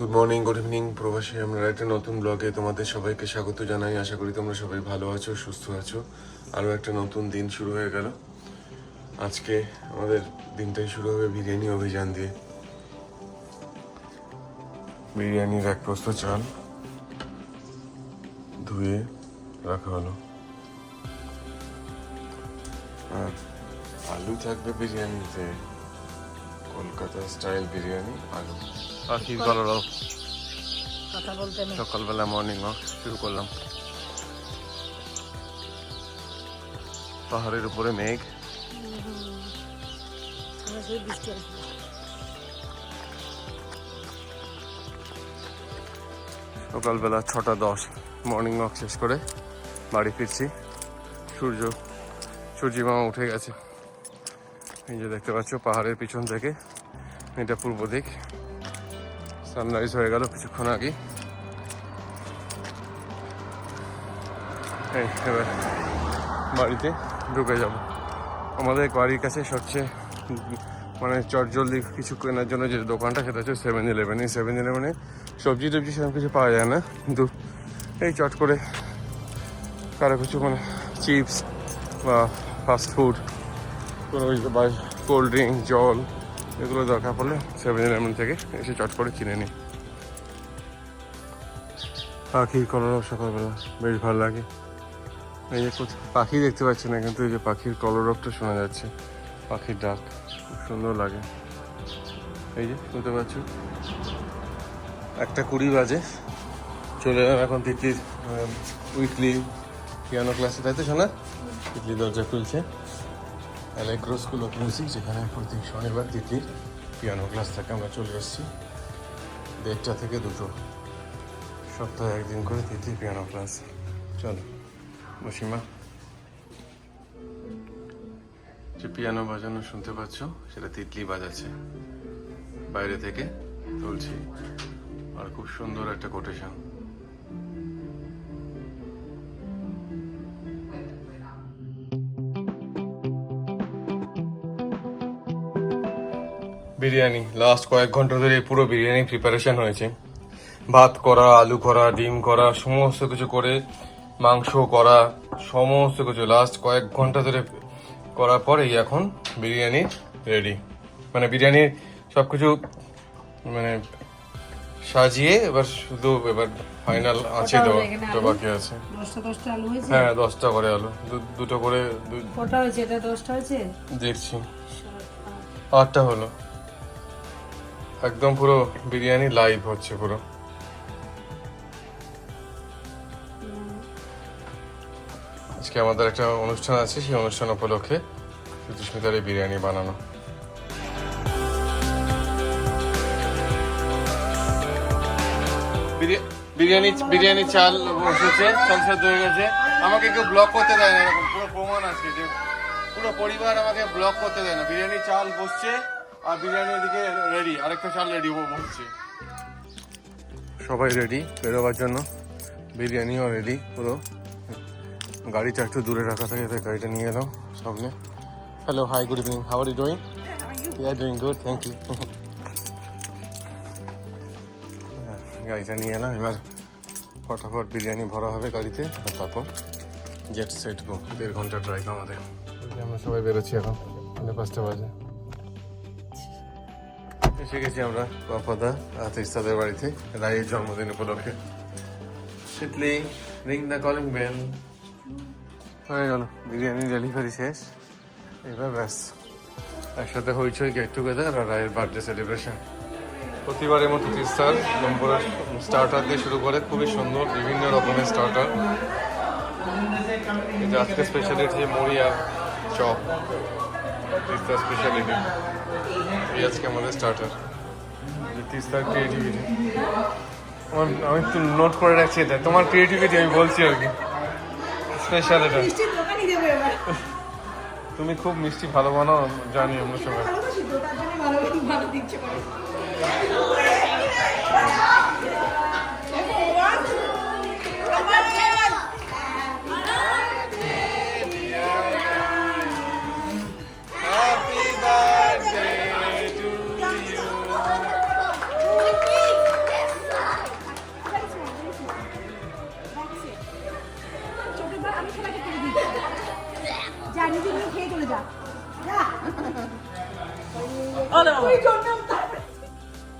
Good morning good evening প্রবাসী আমরা একটা নতুন ব্লগে তোমাদের সবাইকে স্বাগত জানাই। আশা করি তোমরা সবাই ভালো আছো, সুস্থ আছো। আরও একটা নতুন দিন শুরু হয়ে গেল। আজকে আমাদের দিনটাই শুরু হবে বিরিয়ানি অভিযান দিয়ে। বিরিয়ানির এক প্রস্ত চাল ধুয়ে রাখা হলো। আর আলু থাকবে বিরিয়ানিতে। কলকাতা স্টাইল বিরিয়ানি আলু। পাখি কলরব কথা বলতে নেই। সকালবেলা মর্নিং ওয়াক শুরু করলাম। পাহাড়ের উপরে মেঘ। সকালবেলা ছটা দশ মর্নিং ওয়াক শেষ করে বাড়ি ফিরছি। সূর্য সূর্যি মামা উঠে গেছে। এই যে দেখতে পাচ্ছ পাহাড়ের পিছন থেকে। এটা পূর্ব দিক। সানরাইজ হয়ে গেল কিছুক্ষণ আগে। এই, এবার বাড়িতে ঢুকে যাব। আমাদের বাড়ির কাছে সবচেয়ে মানে চটজলদি কিছু কেনার জন্য যে দোকানটা সেটা হচ্ছে সেভেন ইলেভেন এই সেভেন ইলেভেনে সবজি টবজি সেরকম কিছু পাওয়া যায় না। কিন্তু এই চট করে কারও কিছু মানে চিপস বা ফাস্ট ফুড কোনো বা কোল্ড ড্রিঙ্ক জল এগুলো দরকার পড়লে সেভেন ইলেভেন থেকে এসে চট করে কিনে নিই। পাখির কলরব সকালবেলা বেশ ভালো লাগে। এই যে পাখি দেখতে পাচ্ছি না, কিন্তু এই যে পাখির কলরবটা শোনা যাচ্ছে। পাখির ডাক, খুব সুন্দর লাগে। এই যে শুনতে পাচ্ছ? একটা কুড়ি বাজে। চলে এলাম এখন তিতলির উইকলি পিয়ানো ক্লাসে তাই তো শোনা তিতলি দরজা খুলছে। অ্যালেগ্রো স্কুল অফ মিউজিক যেখানে প্রতি শনিবার তিতলির পিয়ানো ক্লাস থাকে আমরা চলে এসেছি। দেড়টা থেকে দুটো। সপ্তাহে একদিন করে তিতলি পিয়ানো ক্লাস চলো বসিমা যে পিয়ানো বাজানো শুনতে পাচ্ছ, সেটা তিতলি বাজাচ্ছে। বাইরে থেকে তুলছি। আর খুব সুন্দর একটা কোটেশন বিরিয়ানি। লাস্ট কয়েক ঘণ্টা ধরে পুরো বিরিয়ানি প্রিপারেশন হয়েছে। ভাত করা আলু করা ডিম করা সমস্ত কিছু করে মাংস করা সমস্ত কিছু। লাস্ট কয়েক ঘণ্টা ধরে করার পরেই এখন বিরিয়ানি রেডি মানে বিরিয়ানির সব কিছু মানে সাজিয়ে এবার শুধু এবার ফাইনাল আছে তো বাকি আছে। হ্যাঁ দশটা করে আলু। দু- দুটো করে দেখছি আটটা হলো। একদম পুরো বিরিয়ানি লাইভ হচ্ছে পুরো। আজকে আমাদের একটা অনুষ্ঠান আছে, সেই অনুষ্ঠান উপলক্ষে সুচিস্মিতার এই বিরিয়ানি বানানো। বিরি- বিরিয়ানি বিরিয়ানি চাল বসেছে, চাল সেদ্ধ হয়ে গেছে। আমাকে কেউ ব্লক করতে দেয় না, এরকম পুরো প্রমাণ আছে যে পুরো পরিবার আমাকে ব্লক করতে দেয় না। বিরিয়ানি চাল বসছে। আর বিরিয়ানি ওদিকে রেডি আরেকটা চাল রেডি বসছে। সবাই রেডি বেরোবার জন্য। বিরিয়ানিও রেডি পুরো। গাড়িটা একটু দূরে রাখা থাকে, তাই গাড়িটা নিয়ে এলাম সামনে। Hello hi good evening how are you doing you doing good thank you গাড়িটা নিয়ে এলাম, এবার ফটাফট বিরিয়ানি ভরা হবে গাড়িতে, আর তারপর জেট সেট গো দেড় ঘণ্টা ড্রাইভ আমাদের। আমরা সবাই বেরোচ্ছি এখন পাঁচটা বাজে। এসে গেছি আমরা বাপাদা আর তিস্তাদের বাড়িতে। রায়ের জন্মদিন উপলক্ষে। শীতলি রিং দ্য কলিং বেল। হয়ে গেল, বিরিয়ানি ডেলিভারি শেষ। এবার ব্যাস। একসাথে হইচই গেট টুগেদার আর রায়ের বার্থডে সেলিব্রেশন প্রতিবারের মতো তিস্তার নম্বরের স্টার্টার দিয়ে শুরু করে, খুবই সুন্দর, বিভিন্ন রকমের স্টার্টার আজকে স্পেশালিটি মুড়ি আর চপ। তিস্তার স্পেশালিটি এই আজকে আমাদের স্টার্টার তিস্তার ক্রিয়েটিভিটি আমার আমি একটু নোট করে রাখছি এটা। তোমার ক্রিয়েটিভিটি আমি বলছি আর কি। স্পেশাল এটা। তুমি খুব মিষ্টি ভালো বানাও জানি আমরা সবাই। তো ভালো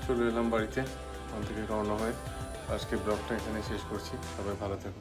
চলে এলাম বাড়িতে। ওখান থেকে রওনা হয়ে আজকে ব্লগটা এখানে শেষ করছি। সবাই ভালো থেকো